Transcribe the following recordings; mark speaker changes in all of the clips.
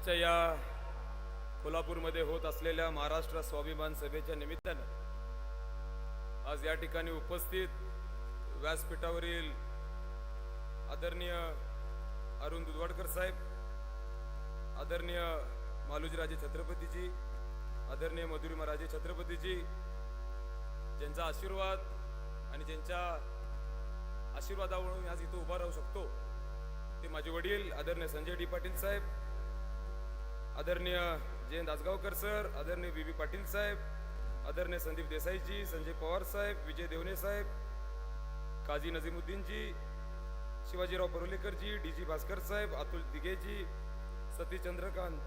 Speaker 1: आजच्या या कोल्हापूरमध्ये होत असलेल्या महाराष्ट्र स्वाभिमान सभेच्या निमित्तानं आज या ठिकाणी उपस्थित व्यासपीठावरील आदरणीय अरुण दुधवाडकर साहेब आदरणीय मालुजीराजे छत्रपतीजी आदरणीय मधुरिमाराजे छत्रपतीजी ज्यांचा आशीर्वाद आणि ज्यांच्या आशीर्वादावरून आज इथं उभा राहू शकतो ते माझे वडील आदरणीय संजय डी पाटील साहेब आदरणीय जयंत आसगावकर सर आदरणीय बी बी पाटील साहेब आदरणीय संदीप देसाईजी संजय पवार साहेब विजय देवणे साहेब काजी नजीमुद्दीनजी शिवाजीराव परुलेकरजी डी जी भास्कर साहेब अतुल दिघेजी सतीश चंद्रकांत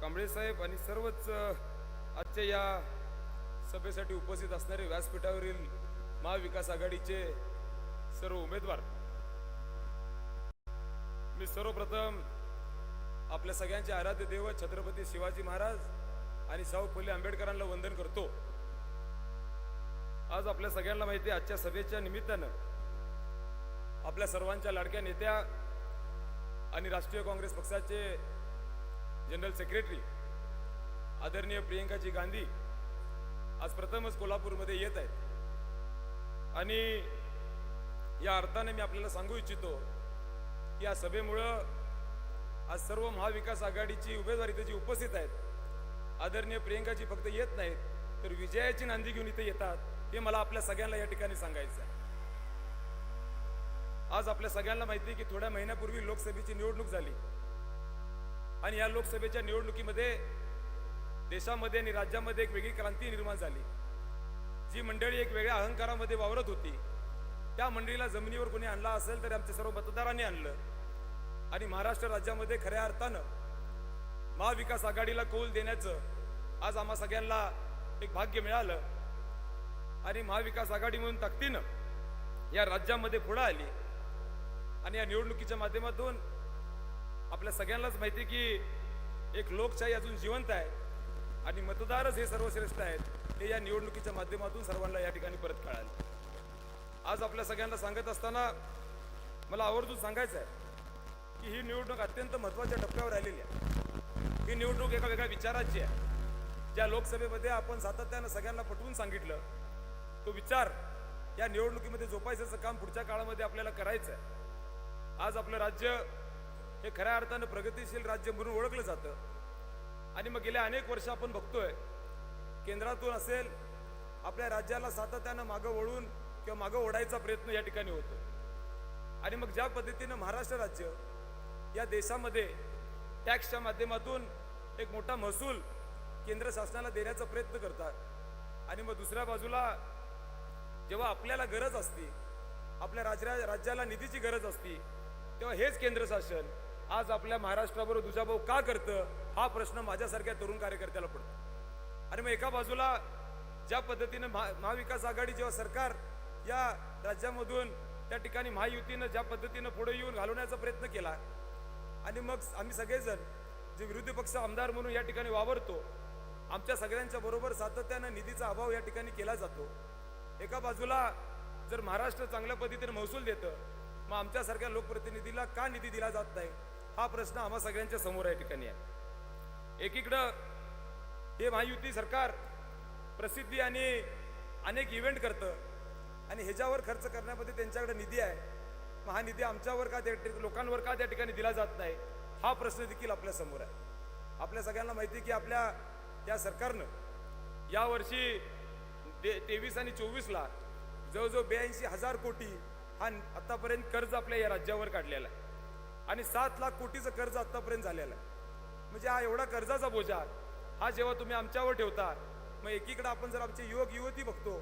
Speaker 1: कांबळे साहेब आणि सर्वच आजच्या या सभेसाठी उपस्थित असणारे व्यासपीठावरील महाविकास आघाडीचे सर्व उमेदवार. मी सर्वप्रथम आपल्या सगळ्यांचे आराध्य देव छत्रपती शिवाजी महाराज आणि शाहू फुले आंबेडकरांना वंदन करतो. आज आपल्या सगळ्यांना माहिती आहे आजच्या सभेच्या निमित्तानं आपल्या सर्वांच्या लाडक्या नेत्या आणि राष्ट्रीय काँग्रेस पक्षाचे जनरल सेक्रेटरी आदरणीय प्रियंकाजी गांधी आज प्रथमच कोल्हापूरमध्ये येत आहेत. आणि या अर्थाने मी आपल्याला सांगू इच्छितो की या सभेमुळं आज सर्व महाविकास आघाडीची उमेदवारी त्याची उपस्थित आहेत. आदरणीय प्रियंकाची फक्त येत नाहीत तर विजयाची नांदी घेऊन इथे येतात हे मला आपल्या सगळ्यांना या ठिकाणी सांगायचं आहे. आज आपल्या सगळ्यांना माहिती आहे की थोड्या महिन्यापूर्वी लोकसभेची निवडणूक झाली. आणि या लोकसभेच्या निवडणुकीमध्ये देशामध्ये आणि राज्यामध्ये एक वेगळी क्रांती निर्माण झाली. जी मंडळी एक वेगळ्या अहंकारामध्ये वावरत होती. त्या मंडळीला जमिनीवर कोणी आणला असेल तर आमच्या सर्व मतदारांनी आणलं. आणि महाराष्ट्र राज्यामध्ये खऱ्या अर्थानं महाविकास आघाडीला कौल देण्याचं आज आम्हा सगळ्यांना एक भाग्य मिळालं. आणि महाविकास आघाडी म्हणून ताकदीनं या राज्यामध्ये पुढं आली. आणि या निवडणुकीच्या माध्यमातून आपल्या सगळ्यांनाच माहिती की एक लोकशाही अजून जिवंत आहे. आणि मतदारच हे सर्वश्रेष्ठ आहेत. हे या निवडणुकीच्या माध्यमातून सर्वांना या ठिकाणी परत कळाले. आज आपल्या सगळ्यांना सांगत असताना मला आवर्जून सांगायचं आहे की ही निवडणूक अत्यंत महत्त्वाच्या टप्प्यावर आलेली आहे. ही निवडणूक एका वेगळ्या विचाराची आहे. ज्या लोकसभेमध्ये आपण सातत्यानं सगळ्यांना पटवून सांगितलं तो विचार या निवडणुकीमध्ये जोपासायचं काम पुढच्या काळामध्ये आपल्याला करायचं आहे आज आपलं राज्य हे खऱ्या अर्थानं प्रगतिशील राज्य म्हणून ओळखलं जातं. आणि मग गेल्या अनेक वर्ष आपण बघतोय केंद्रातून असेल आपल्या राज्याला सातत्यानं मागं वळून किंवा मागं ओढायचा प्रयत्न या ठिकाणी होतो. आणि मग ज्या पद्धतीनं महाराष्ट्र राज्य या देशामध्ये टॅक्सच्या माध्यमातून एक मोठा महसूल केंद्र शासनाला देण्याचा प्रयत्न करतात. आणि मग दुसऱ्या बाजूला जेव्हा आपल्याला गरज असते आपल्या राज्या राज्याला निधीची गरज असते तेव्हा हेच केंद्र शासन आज आपल्या महाराष्ट्राबरोबर दुजाभाऊ का करतं हा प्रश्न माझ्यासारख्या तरुण कार्यकर्त्याला पडतो. आणि मग एका बाजूला ज्या पद्धतीनं महा महाविकास आघाडी जेव्हा सरकार या राज्यामधून त्या ठिकाणी महायुतीनं ज्या पद्धतीनं पुढे येऊन घालवण्याचा प्रयत्न केला आणि मग आम्ही सगळेजण जे विरोधी पक्ष आमदार म्हणून या ठिकाणी वावरतो आमच्या सगळ्यांच्या बरोबर सातत्यानं निधीचा अभाव या ठिकाणी केला जातो. एका बाजूला जर महाराष्ट्र चांगल्या पद्धतीने महसूल देतं मग आमच्यासारख्या लोकप्रतिनिधीला का निधी दिला जात नाही? हा प्रश्न आम्हा सगळ्यांच्या समोर या ठिकाणी आहे. एकीकडं हे महायुती सरकार प्रसिद्धी आणि अनेक इव्हेंट करतं आणि ह्याच्यावर खर्च करण्यामध्ये त्यांच्याकडे निधी आहे. मग हा निधी आमच्यावर का त्या लोकांवर का त्या ठिकाणी दिला जात नाही हा प्रश्न देखील आपल्यासमोर आहे. आपल्या सगळ्यांना माहिती आहे की आपल्या या सरकारनं यावर्षी दे तेवीस आणि चोवीसला जवळजवळ ब्याऐंशी हजार कोटी हा आत्तापर्यंत कर्ज आपल्या या राज्यावर काढलेला आहे. आणि सात लाख कोटीचं कर्ज आत्तापर्यंत झालेलं आहे. म्हणजे हा एवढा कर्जाचा बोजा हा जेव्हा तुम्ही आमच्यावर ठेवता मग एकीकडे आपण जर आमचे युवक युवती बघतो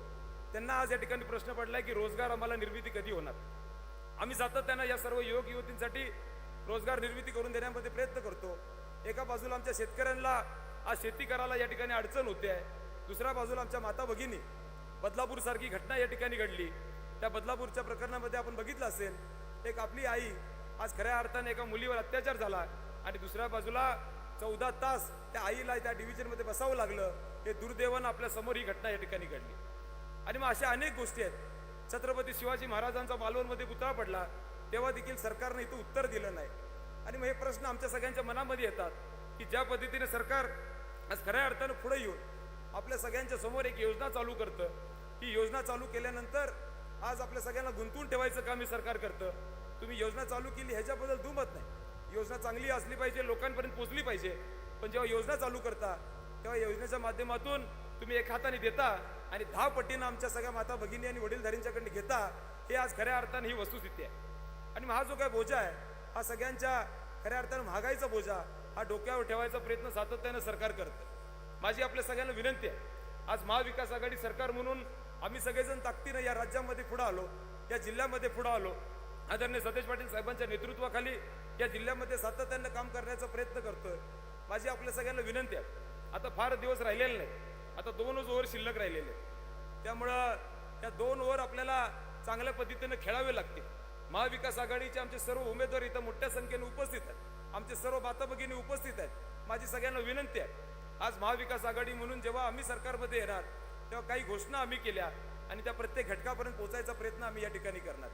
Speaker 1: त्यांना आज या ठिकाणी प्रश्न पडला की रोजगार आम्हाला निर्मिती कधी होणार? आम्ही सातत्यानं या सर्व युवक युवतींसाठी रोजगार निर्मिती करून देण्यामध्ये प्रयत्न करतो. एका बाजूला आमच्या शेतकऱ्यांना आज शेती करायला या ठिकाणी अडचण होते आहे. दुसऱ्या बाजूला आमच्या माता भगिनी बदलापूरसारखी घटना या ठिकाणी घडली. त्या बदलापूरच्या प्रकरणामध्ये आपण बघितलं असेल एक आपली आई आज खऱ्या अर्थाने एका मुलीवर अत्याचार झाला आणि दुसऱ्या बाजूला चौदा तास त्या आईला त्या डिव्हिजनमध्ये बसावं लागलं. हे दुर्दैवानं आपल्यासमोर ही घटना या ठिकाणी घडली. आणि मग अशा अनेक गोष्टी आहेत. छत्रपती शिवाजी महाराजांचा मालवणमध्ये पुतळा पडला तेव्हा देखील सरकारनं इथं उत्तर दिलं नाही. आणि मग हे प्रश्न आमच्या सगळ्यांच्या मनामध्ये येतात की ज्या पद्धतीने सरकार आज खऱ्या अर्थानं पुढे येऊन आपल्या सगळ्यांच्या समोर एक योजना चालू करतं ही योजना चालू केल्यानंतर आज आपल्या सगळ्यांना गुंतवून ठेवायचं काम हे सरकार करतं. तुम्ही योजना चालू केली ह्याच्याबद्दल दुमत नाही. योजना चांगली असली पाहिजे लोकांपर्यंत पोचली पाहिजे. पण जेव्हा योजना चालू करता तेव्हा योजनेच्या माध्यमातून तुम्ही एक हाताने देता आणि दहा पटीनं आमच्या सगळ्या माता भगिनी आणि वडीलधारींच्याकडनं घेता हे आज खऱ्या अर्थानं ही वस्तुस्थिती आहे. आणि मग हा जो काय बोजा आहे हा सगळ्यांच्या खऱ्या अर्थानं महागाईचा बोजा हा डोक्यावर ठेवायचा प्रयत्न सातत्यानं सरकार करतं. माझी आपल्या सगळ्यांना विनंती आहे आज महाविकास आघाडी सरकार म्हणून आम्ही सगळेजण ताकदीनं या राज्यामध्ये पुढं आलो या जिल्ह्यामध्ये पुढं आलो. आदरणीय सतेज पाटील साहेबांच्या नेतृत्वाखाली या जिल्ह्यामध्ये सातत्यानं काम करण्याचा प्रयत्न करतोय. माझी आपल्या सगळ्यांना विनंती आहे. आता फार दिवस राहिलेले नाही आता दोनच ओव्हर शिल्लक राहिलेले त्यामुळं त्या दोन ओव्हर आपल्याला चांगल्या पद्धतीनं खेळावे लागते महाविकास आघाडीचे आमचे सर्व उमेदवार इथं मोठ्या संख्येने उपस्थित आहेत. आमचे सर्व माता भगिनी उपस्थित आहेत. माझी सगळ्यांना विनंती आहे. आज महाविकास आघाडी म्हणून जेव्हा आम्ही सरकारमध्ये येणार तेव्हा काही घोषणा आम्ही केल्या आणि त्या प्रत्येक घटकापर्यंत पोहोचायचा प्रयत्न आम्ही या ठिकाणी करणार.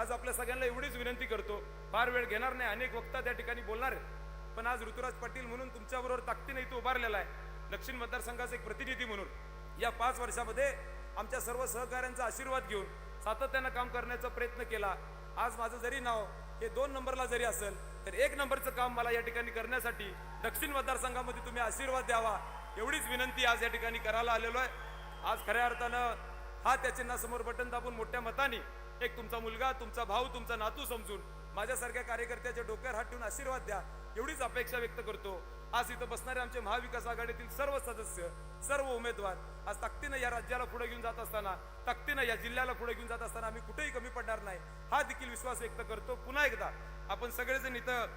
Speaker 1: आज आपल्या सगळ्यांना एवढीच विनंती करतो फार वेळ घेणार नाही अनेक वक्ता त्या ठिकाणी बोलणार आहेत. पण आज ऋतुराज पाटील म्हणून तुमच्याबरोबर ताकदीने इथं उभारलेला आहे. दक्षिण मतदारसंघाचा एक प्रतिनिधी म्हणून या पाच वर्षामध्ये आमच्या सर्व सहकाऱ्यांचा आशीर्वाद घेऊन सातत्यानं काम करण्याचा प्रयत्न केला. आज माझं जरी नाव हे दोन नंबरला जरी असेल तर एक नंबरचं काम मला या ठिकाणी करण्यासाठी दक्षिण मतदारसंघामध्ये तुम्ही आशीर्वाद द्यावा एवढीच विनंती आज या ठिकाणी करायला आलेलो आहे. आज खऱ्या अर्थानं हा त्या चिन्हासमोर बटन दाबून मोठ्या मताने एक तुमचा मुलगा तुमचा भाऊ तुमचा नातू समजून माझ्यासारख्या कार्यकर्त्याच्या डोक्यावर हात ठेवून आशीर्वाद द्या एवढीच अपेक्षा व्यक्त करतो. आज इथं बसणारे आमचे महाविकास आघाडीतील सर्व सदस्य सर्व उमेदवार आज ताकदीनं या राज्याला पुढे घेऊन जात असताना ताकदीनं या जिल्ह्याला पुढे घेऊन जात असताना आम्ही कुठेही कमी पडणार नाही. हा देखील विश्वास व्यक्त करतो. पुन्हा एकदा आपण सगळेजण इथं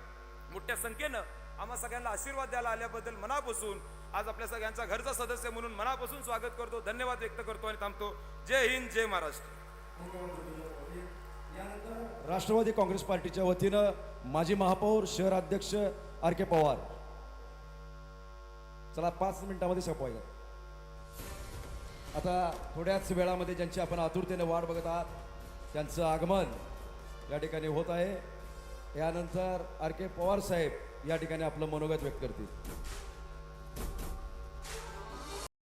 Speaker 1: मोठ्या संख्येनं आम्हा सगळ्यांना आशीर्वाद द्यायला आल्याबद्दल मनापासून आज आपल्या सगळ्यांचा घरचा सदस्य म्हणून मनापासून स्वागत करतो धन्यवाद व्यक्त करतो आणि थांबतो. जय हिंद जय महाराष्ट्र.
Speaker 2: राष्ट्रवादी काँग्रेस पार्टीच्या वतीनं माजी महापौर शहराध्यक्ष आर के पवार चला पाच मिनिटामध्ये संपवायचं. आता थोड्याच वेळामध्ये ज्यांची आपण आतुरतेने वाट बघत आहात त्यांचं आगमन या ठिकाणी होत आहे. यानंतर आर के पवार साहेब या ठिकाणी आपलं मनोगत व्यक्त करतील.